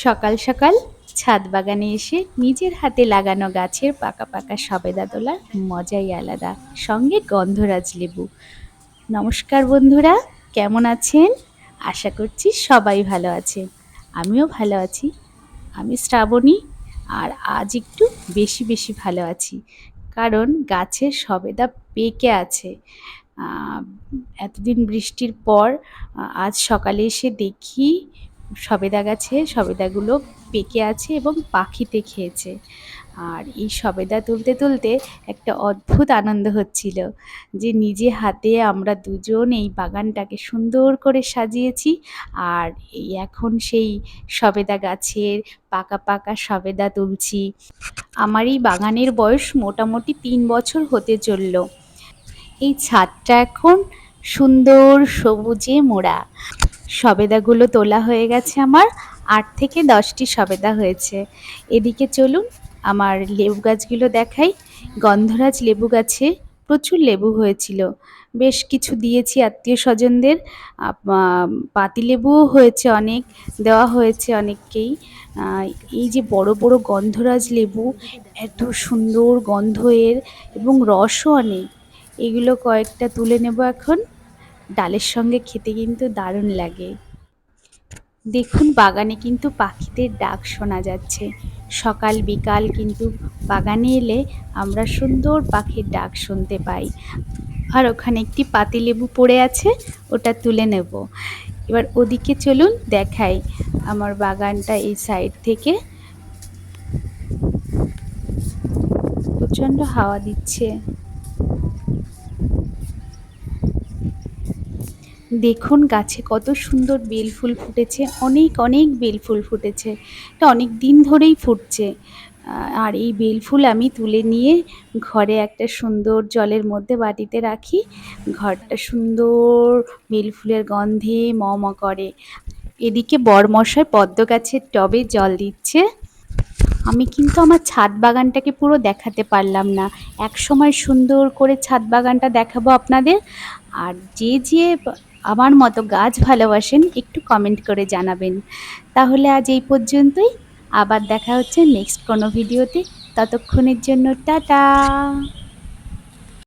সকাল সকাল ছাদ বাগানে এসে নিজের হাতে লাগানো গাছের পাকা পাকা সবেদা তোলার মজাই আলাদা। সঙ্গে গন্ধরাজ লেবু। নমস্কার বন্ধুরা, কেমন আছেন? আশা করছি সবাই ভালো আছে আমিও ভালো আছি। আমি শ্রাবণী, আর আজ একটু বেশি বেশি ভালো আছি। কারণ গাছের সবেদা পেকে আছে। এতদিন বৃষ্টির পর আজ সকালে এসে দেখি সবেদা গাছে সবেদাগুলো পেকে আছে এবং পাখিতে খেয়েছে। আর এই সবেদা তুলতে তুলতে একটা অদ্ভুত আনন্দ হচ্ছিল যে নিজে হাতে আমরা দুজন এই বাগানটাকে সুন্দর করে সাজিয়েছি আর এই এখন সেই সবেদা গাছের পাকা পাকা সবেদা তুলছি। আমার এই বাগানের বয়স মোটামুটি তিন বছর হতে চলল। এই ছাদটা এখন সুন্দর সবুজে মোড়া। সবেদাগুলো তোলা হয়ে গেছে আমার। আট থেকে দশটি সবেদা হয়েছে। এদিকে চলুন, আমার লেবু গাছগুলো দেখাই। গন্ধরাজ লেবু গাছে প্রচুর লেবু হয়েছিল। বেশ কিছু দিয়েছি আত্মীয় স্বজনদের। পাতিলেবুও হয়েছে অনেক, দেওয়া হয়েছে অনেককেই। এই যে বড় বড় গন্ধরাজ লেবু, এত সুন্দর গন্ধ এর এবং রসও অনেক। এগুলো কয়েকটা তুলে নেব এখন। ডালের সঙ্গে খেতে কিন্তু দারুণ লাগে। দেখুন বাগানে কিন্তু পাখিদের ডাক শোনা যাচ্ছে। সকাল বিকাল কিন্তু বাগানে এলে আমরা সুন্দর পাখির ডাক শুনতে পাই। আর ওখানে একটি পাতিলেবু পড়ে আছে, ওটা তুলে নেব। এবার ওদিকে চলুন দেখাই আমার বাগানটা এই সাইড থেকে। প্রচণ্ড হাওয়া দিচ্ছে। দেখুন গাছে কত সুন্দর বেল ফুল ফুটেছে, অনেক অনেক বেল ফুল ফুটেছে। এটা অনেক দিন ধরেই ফুটছে। আর এই বেল ফুল আমি তুলে নিয়ে ঘরে একটা সুন্দর জলের মধ্যে বাটিতে রাখি। ঘরটা সুন্দর বেল ফুলের গন্ধে ম ম করে। এদিকে বরমশাই পদ্ম গাছের টবে জল দিচ্ছে। আমি কিন্তু আমার ছাদ বাগানটাকে পুরো দেখাতে পারলাম না। এক সময় সুন্দর করে ছাদ বাগানটা দেখাবো আপনাদের। আর যে যে আমার মতো গাছ ভালোবাসেন, একটু কমেন্ট করে জানাবেন। তাহলে আজ এই পর্যন্তই। আবার দেখা হচ্ছে নেক্সট কোনো ভিডিওতে ততক্ষণের জন্য টাটা!